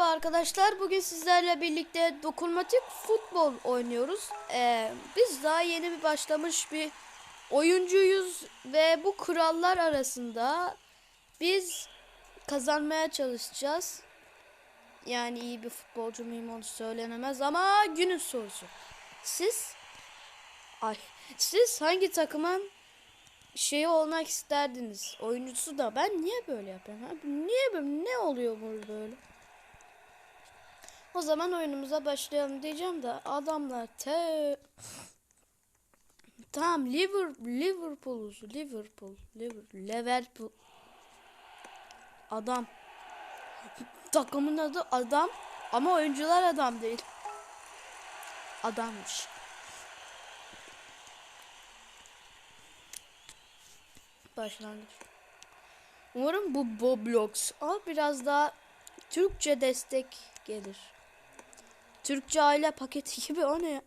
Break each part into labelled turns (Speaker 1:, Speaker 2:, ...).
Speaker 1: Arkadaşlar bugün sizlerle birlikte dokunmatik futbol oynuyoruz. Ee, biz daha yeni bir başlamış bir oyuncuyuz ve bu kurallar arasında biz kazanmaya çalışacağız. Yani iyi bir futbolcu muyum onu söylenemez ama günün sorusu. Siz ay siz hangi takımın şeyi olmak isterdiniz? Oyuncusu da ben niye böyle yapıyorum? Niye böyle ne oluyor bu böyle? O zaman oyunumuza başlayalım diyeceğim de adamlar te Tamam Liverpool Liverpool'uz Liverpool Liverpool Liverpool Adam Takımın adı adam ama oyuncular adam değil. Adammış. Başlangıç. Umarım bu Boblox ama biraz daha Türkçe destek gelir. Türkçe aile paketi gibi o ne ya?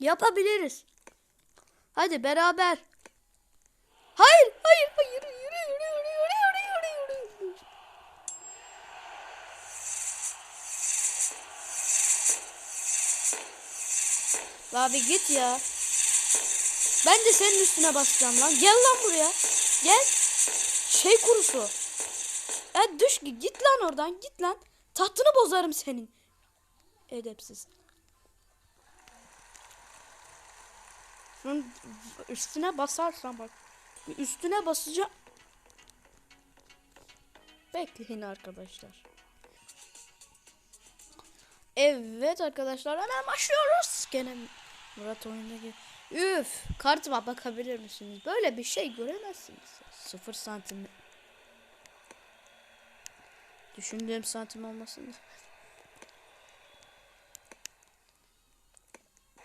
Speaker 1: Yapabiliriz. Hadi beraber. Hayır, hayır, hayır. Yürü, yürü, yürü, yürü, yürü, yürü. Abi git ya. Ben de senin üstüne basacağım lan. Gel lan buraya. Gel. Şey kurusu. Ya düş git lan oradan git lan. Tahtını bozarım senin. Edepsiz. Şunun üstüne basarsan bak. Üstüne basacağım. Bekleyin arkadaşlar. Evet arkadaşlar hemen başlıyoruz. Gene Murat oyundaki. Üf kartıma bakabilir misiniz? Böyle bir şey göremezsiniz. Sıfır santim. Düşündüğüm santim olmasın.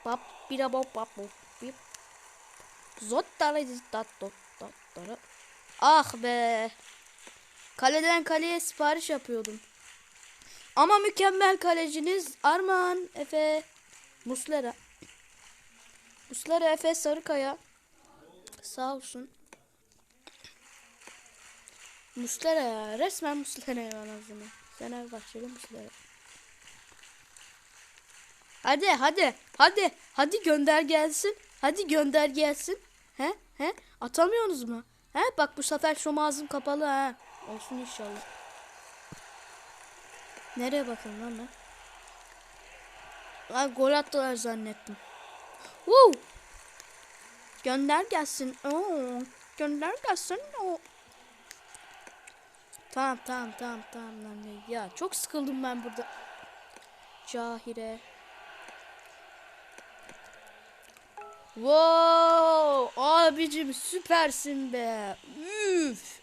Speaker 1: Bap bira bop bap bop bip. Zottara zittat dot dottara. Ah be. Kaleden kaleye sipariş yapıyordum. Ama mükemmel kaleciniz Arman Efe Muslera. Muslera Efe Sarıkaya. Sağ olsun. Muslera ya. Resmen Muslera ya anasını. Fenerbahçeli Muslera. Hadi hadi hadi hadi gönder gelsin. Hadi gönder gelsin. He he atamıyorsunuz mu? He bak bu sefer şu ağzım kapalı ha. Olsun inşallah. Nereye bakın lan ben? Ay gol attılar zannettim. Woo! Gönder gelsin. Oo, gönder gelsin. Oo. Tamam tamam tamam tamam lan ya çok sıkıldım ben burada. Cahire. Wow abicim süpersin be. Üf.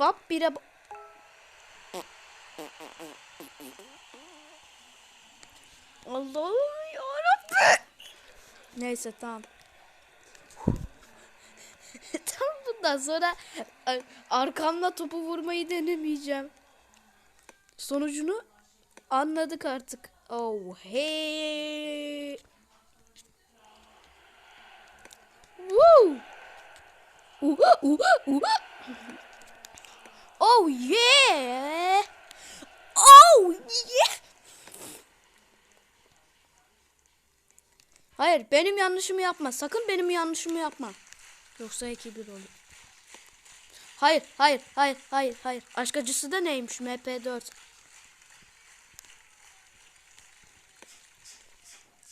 Speaker 1: Bab bire Neyse tamam. tam bundan sonra a- arkamda topu vurmayı denemeyeceğim. Sonucunu anladık artık. Oh hey. Woo. Uha, uha, uha. Oh yeah. Oh yeah. Hayır benim yanlışımı yapma. Sakın benim yanlışımı yapma. Yoksa 2-1 olur. Hayır, hayır, hayır, hayır, hayır. Aşk acısı da neymiş? MP4.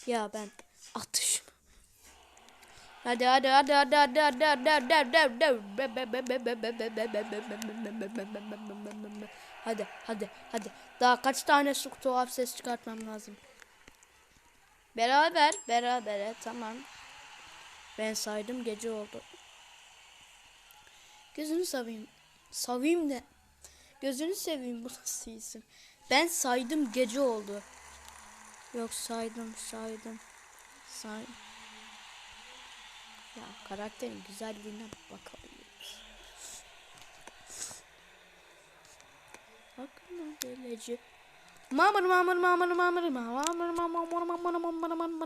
Speaker 1: Ya ben atış. Hadi hadi hadi hadi hadi hadi hadi hadi hadi hadi hadi hadi hadi daha kaç tane su tuhaf ses çıkartmam lazım. Beraber beraber tamam. Ben saydım gece oldu. Gözünü seveyim. Savayım ne? Gözünü seveyim bu nasıl isim? Ben saydım gece oldu. Yok saydım saydım. Say. Ya karakterin güzelliğine bakalım. Bakın geleci. Mamır mamır mamır mamır mamır mamır mamır mamır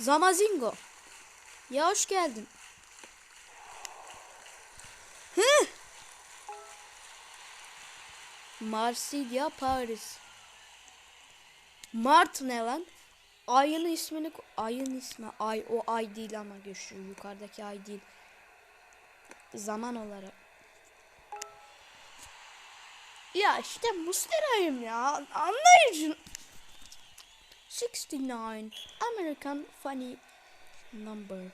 Speaker 1: Zamazingo. Ya hoş geldin. Hı? Marsilya Paris. Mart ne lan? Ayın ismini ayın ismi ay o ay değil ama geçiyor yukarıdaki ay değil. Zaman olarak. Ya işte Muslera'yım ya. Anlayın. 69 American Funny Number.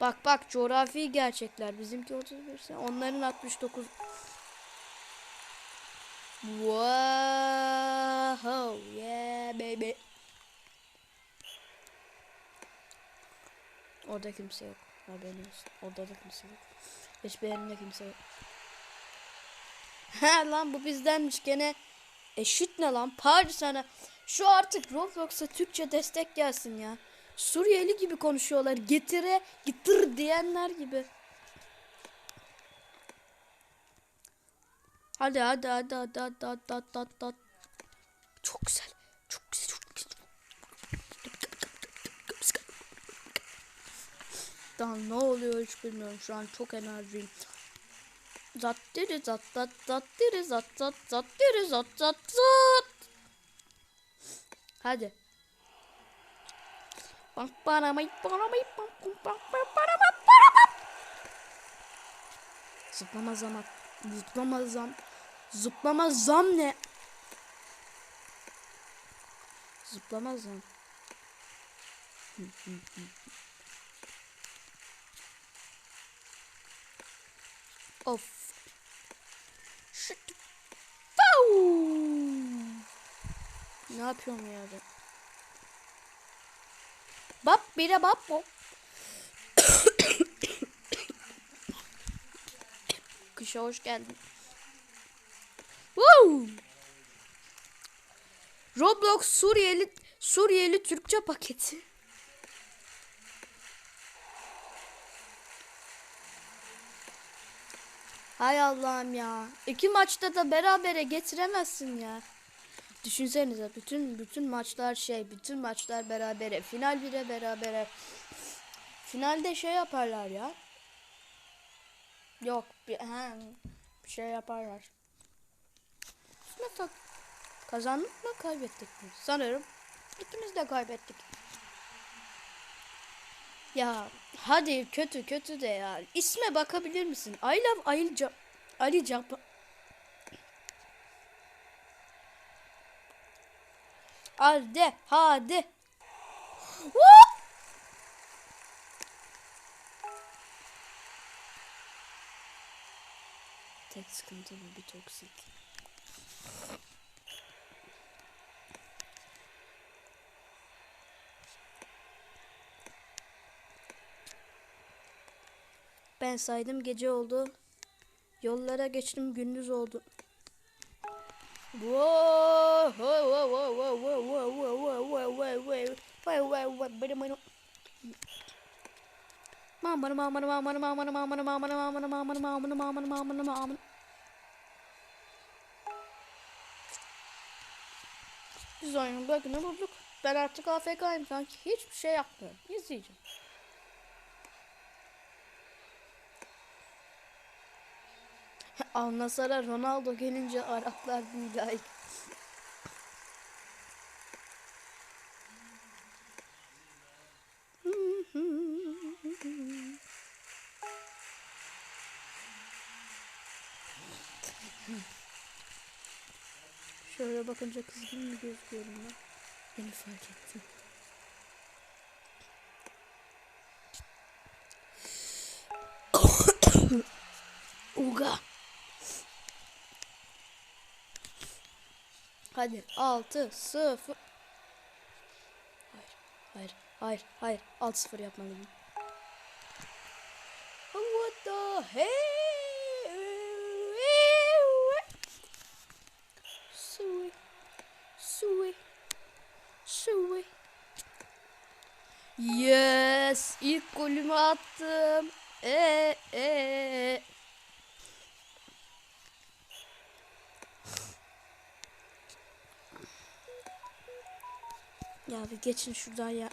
Speaker 1: Bak bak coğrafi gerçekler. Bizimki 31 ise onların 69. Wow, yeah baby. Orada kimse yok. Haberin olsun. Orada da kimse yok. Hiçbir yerinde kimse yok. He lan bu bizdenmiş gene. Eşit ne lan? Paris sana. Şu artık Roblox'a Türkçe destek gelsin ya. Suriyeli gibi konuşuyorlar. Getire, getir diyenler gibi. Hadi hadi hadi hadi hadi hadi hadi hadi. Çok güzel. Çok güzel. Daha ne oluyor hiç bilmiyorum. Şu an çok enerjiyim. Zat diri zat zat zat diri zat zat zat diri zat zat zat. Hadi. Bak bana may bana may bak bak bana bak bana bak. Zıplama zam zıplama zam zıplama zam ne? Zıplama zam. Of. Şık. Pau! Ne yapıyorum ya ben? Bap bire bap o. Kışa hoş geldin. Woo! Roblox Suriyeli Suriyeli Türkçe paketi. Hay Allah'ım ya. İki maçta da berabere getiremezsin ya. Düşünsenize bütün bütün maçlar şey, bütün maçlar berabere. Final bire berabere. Finalde şey yaparlar ya. Yok, bir, he, bir şey yaparlar. Kazandık mı, kaybettik mi? Sanırım ikimiz de kaybettik. Ya hadi kötü kötü de ya. İsme bakabilir misin? I love Ali Cap Ali Cap Hadi hadi. Tek sıkıntı bu bir toksik. Ben saydım gece oldu. Yollara geçtim gündüz oldu. Mamana mamana mamana mamana mamana mamana mamana mamana mamana mamana mamana mamana. Biz oyunun bug'ını bulduk. Ben artık AFK'yım sanki hiçbir şey yapmıyorum. İzleyeceğim. Al Ronaldo gelince Araplar bir. Şöyle bakınca kızgın mı gözüküyorum ben? Beni fark ettim. Uga. Hadi 6 0 Hayır, hayır, hayır, hayır. 6 0 yapmalıyım. What the hell? Sui. Sui. Sui. Yes, ilk golümü attım. E e. Ya bir geçin şuradan ya.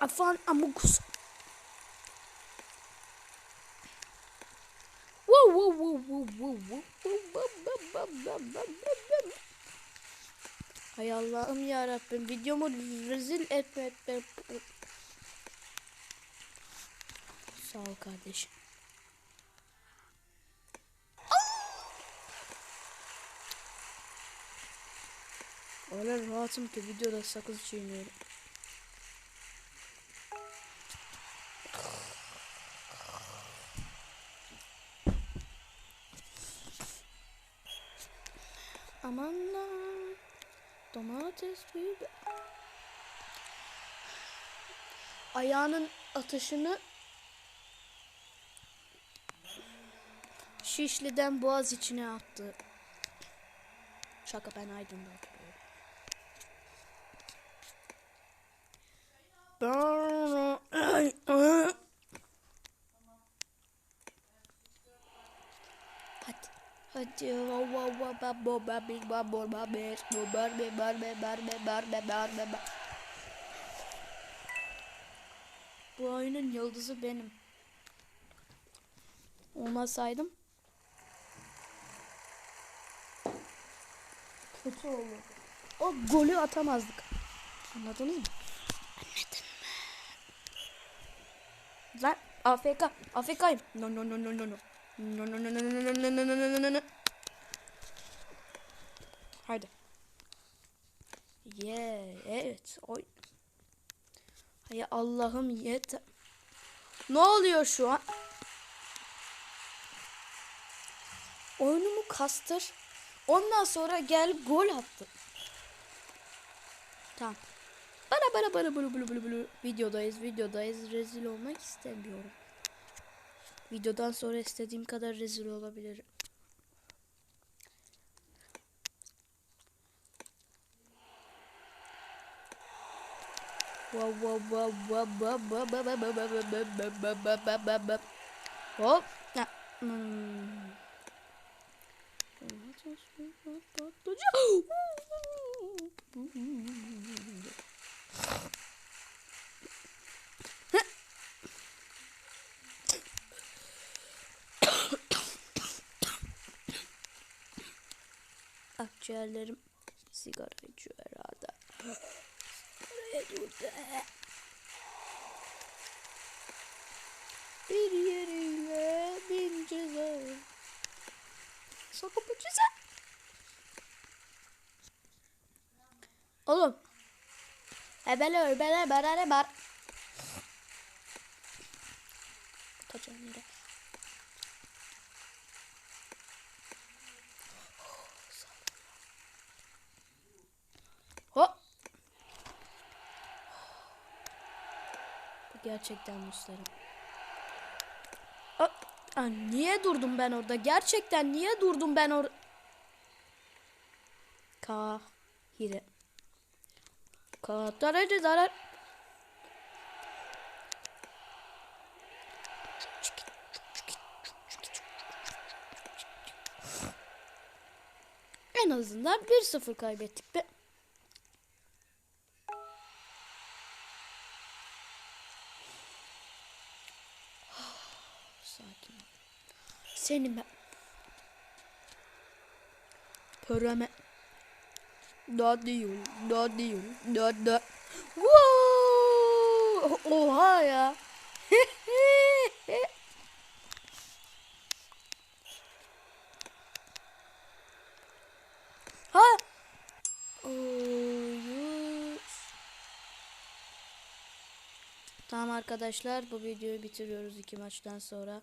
Speaker 1: Afan amukus. amugus. Wow wow wow wow wow wow Hay Allah'ım ya Rabbim videomu rezil etme etme. Sağ ol kardeşim. Öyle rahatım ki videoda sakız çiğniyorum. Aman lan. Domates biber. Ayağının atışını Şişli'den Boğaz içine attı. Şaka ben Aydın'da. Hadi. Hadi. Wow wow wow ba bo ba bi ba bo ba be bo bar be bar be bar be bar be bar be bar. Bu oyunun yıldızı benim. Olmasaydım kötü olurdu. O golü atamazdık. Anladınız mı? Anladın mı? Lan AFK. AFK'yım. No no no no no no. No no no no no no no no no no no. Haydi. Yeah, evet. Oy. Hay Allah'ım yeter. Ne oluyor şu an? Oyunumu kastır. Ondan sonra gel gol attı. Tamam. Bana bana bana bulu bulu bulu bulu videodayız videodayız rezil olmak istemiyorum. Videodan sonra istediğim kadar rezil olabilirim. Hop. Hmm. Akciğerlerim sigara içiyor herhalde. Sigaraya durdu. Bir yeriyle bin ceza. Bu ceza. Oğlum. Hebele hebele berere ber. Kaçalım yere. Hop. Bu gerçekten Müslüman. Hop. Aa, niye durdum ben orada? Gerçekten niye durdum ben orada? Kahire. Kataracı zarar. En azından 1-0 kaybettik be. Sakin ol. Senin ben. Pöreme. Da değil, da değil, da da. Wow! Oha ya. ha. Tamam arkadaşlar bu videoyu bitiriyoruz iki maçtan sonra.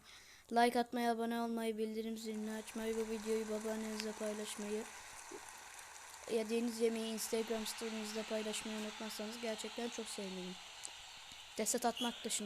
Speaker 1: Like atmayı, abone olmayı, bildirim zilini açmayı, bu videoyu babaannenizle paylaşmayı, yediğiniz yemeği Instagram story'inizde paylaşmayı unutmazsanız gerçekten çok sevinirim. Deset atmak dışında.